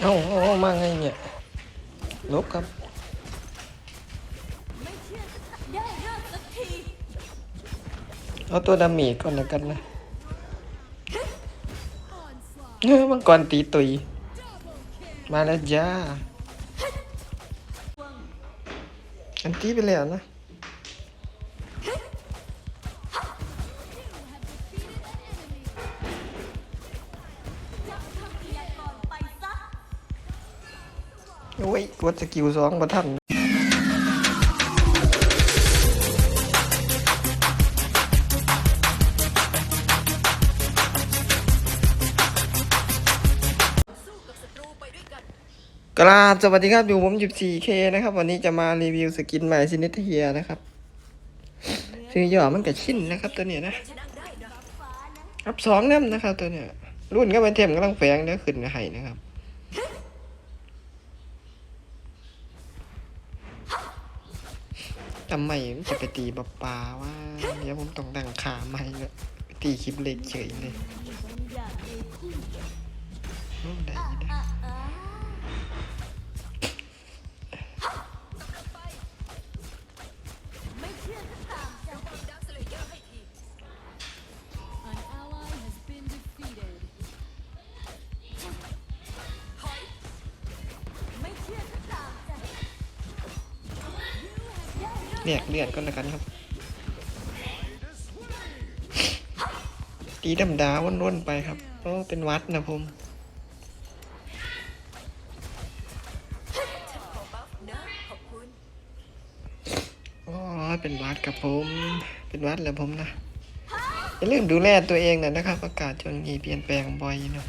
เอาเอามาไงเนี่ยลบครับ ไม่เชื่อสักได้เริ่มสักทีเอาตัวดาเมจก่อนแล้วกันนะเออมังกรตีตุย มาแล้วจ้า อันตีไปแล้วนะ ยกดสกิลสองมาทันกราบสวัสดีครับ อยู่ผม 14K นะครับ วันนี้จะมารีวิวสกินใหม่ซินิเทียนะครับซื้อย่อมันกับชิ้นนะครับตัวเนี้ยนะรับสองน้ำนะครับตัวเนี้ยรุ่นก็เป็นเทมกำลังแฝงเดี๋ยวขึ้นให้นะครับ ทำไมมันจะไปตีปลาปลาว่า เดี๋ยวผมต้องดังขาใหม่เลยตีคลิปเล็กเฉยเลย เรียกเลือดก็แล้วกันครับ ตีดำดาวนๆไปครับโอ้เป็นวัดนะผมอ๋อเป็นวัดกับผม เป็นวัดแล้วผมนะอย่าลืมดูแลตัวเองนะนะครับ อากาศช่วงนี้เปลี่ยนแปลงบ่อยเนาะ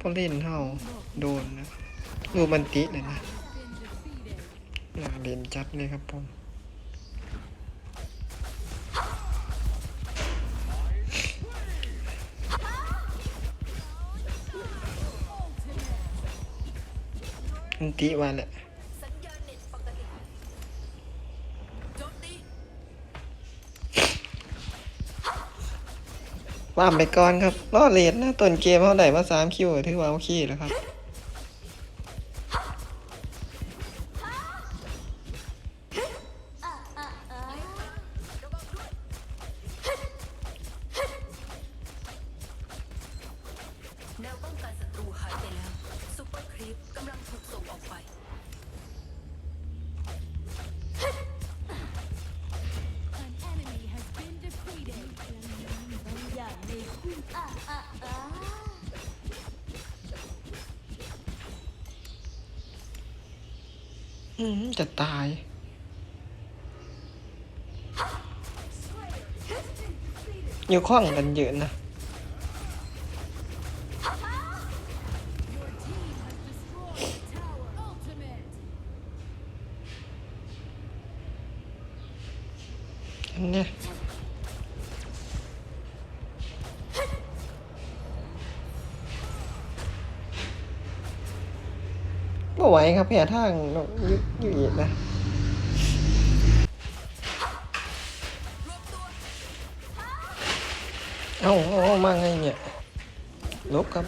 พอเล่นเฮาโดนนะดูมันติเลยนะน่าเล่นจัดเลยครับผมมันติมาแหละ สัญญาณเน็ตปกติโจมตี ว่ามไปก่อนครับรอเลนนะต้นเกมเท่าไหร่มาสามคิวถือว่าโอเคแล้วครับ จะตาย อยู่ข้องกันเยอะนะเนี่ย ไม่ไหวครับแพ้ทางนกยุดอยู่อีกนะเอาเอาเอามาไงเนี่ยลบครับ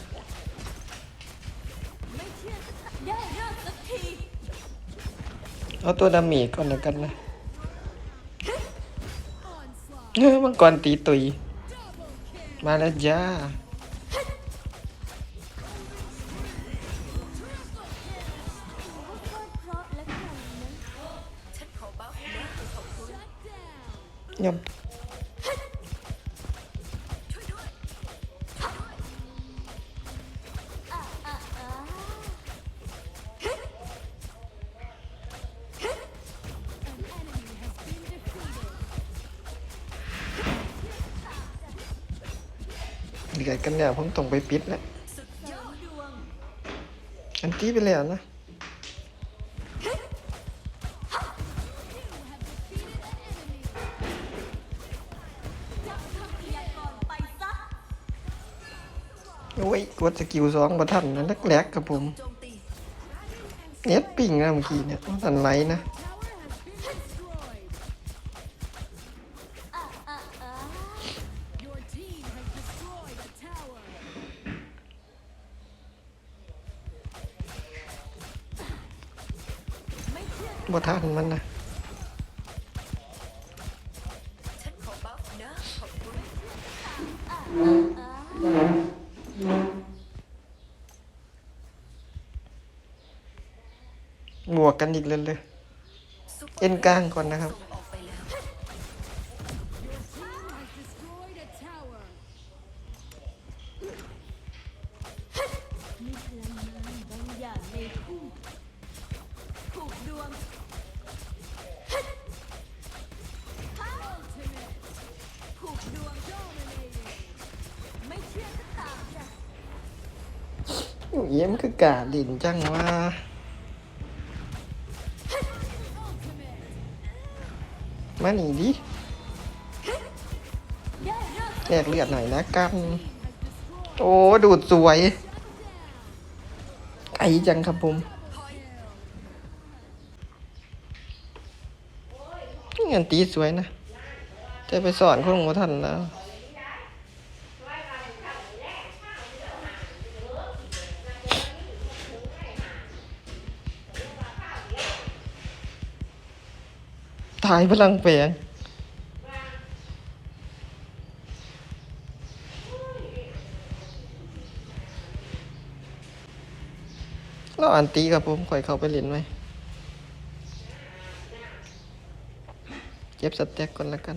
เอาตัวดามจก่อนแล้วกันนะ Onslaught. เออมังกรตีตุย มาแล้วจ้า has been defeated. เดือดกันเนี่ยผมต้องไปปิดแล้วอันตีไปแล้วนะ กดสกิลสองประทันนะแลกๆครับผมเน็ตปิงนะเมื่อกี้เนี่ยสันไลนะบ่ทันมันนะอ กันอีกเลยเลยเอ็นกลางก่อนนะครับยืมจ้ะอยู่เยี่ยมคือกาดินจังว่า มาหนีดิแยกเลือดหน่อยนะกัน โอ้ ดูดสวย ไอจังครับผมเงินตีสวยนะ จะไปสอนคนของท่านแล้วายพลังแฝงเราอันตีกับผมข่อยเขาไปเล่นไหมเก็บสแต็กก่อนละกัน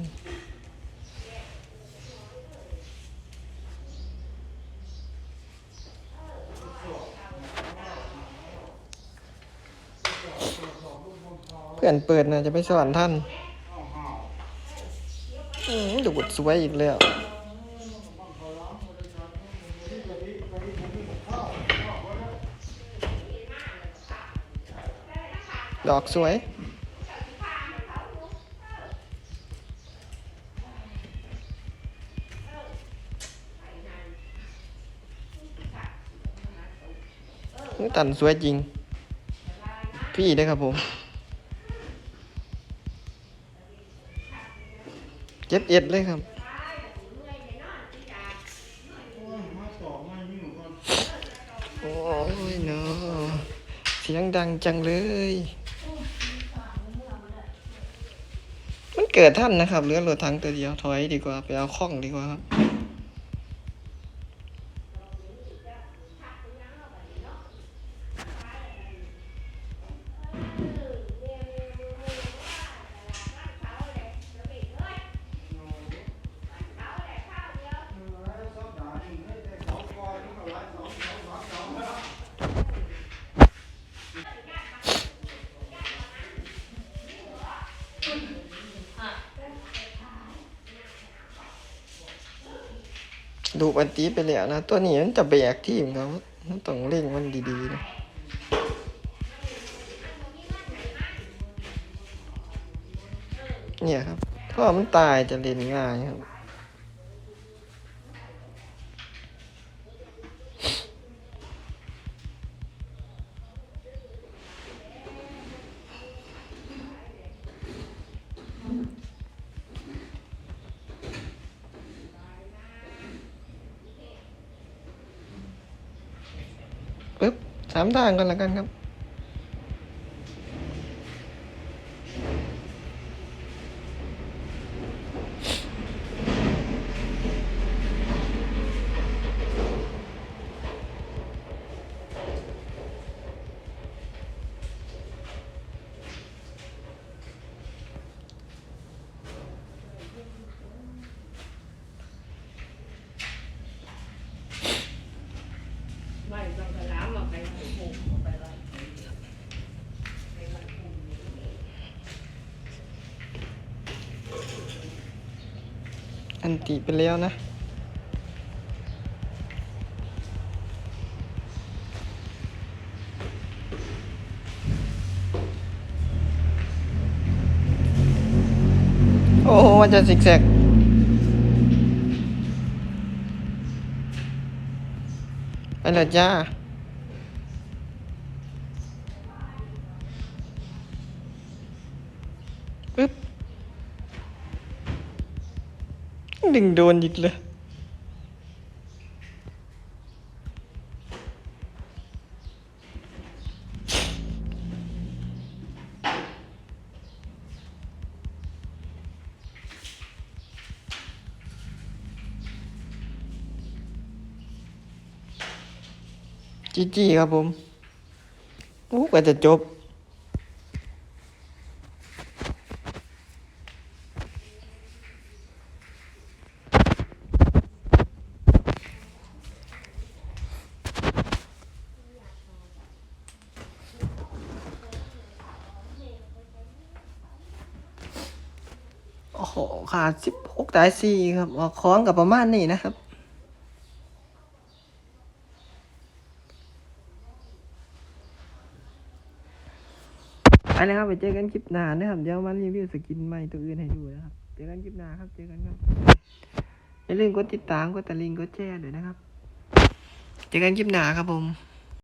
เพื่อนเปิดนะจะไปสอนท่านอืมดูดสวยอีกแล้วดอกสวยนี่ตันสวยจริง พี่ได้ครับผม จ็ดเอ็ดเลยครับโอ้ยเนาะเสียงดังจังเลย มันเกิดท่านนะครับเหลือรถถังตัวเดียวถอยดีกว่า ไปเอาข้องดีกว่าครับ ดูปันตีไปแล้วนะ ตัวนี้มันจะแบกทีมเขาต้องเล่งมันดีๆนะเนี่ยครับถ้ามันตายจะเล่นง่ายครับ สามทางกันละกันครับ อันติไปแล้วนะ โอ้โหมันจะซิกแซกไปและจ้า ดึงโดนอีกเลยจีจีครับผมโอ้กว่าจะจบ ขาดสิบหกตายสี่ครับออกค้อนกับประมาณนี้นะครับไปเลยครับไปเจอกันคลิปหน้านะครับเดี๋ยวมารีวิวสกินใหม่ตัวอื่นให้ดูนะครับเจอกันคลิปหน้าครับเจอกันครับอย่าลืมกดติดตามกดตะลิงกดแชร์ด้วยนะครับ เจอกันคลิปหน้าครับผม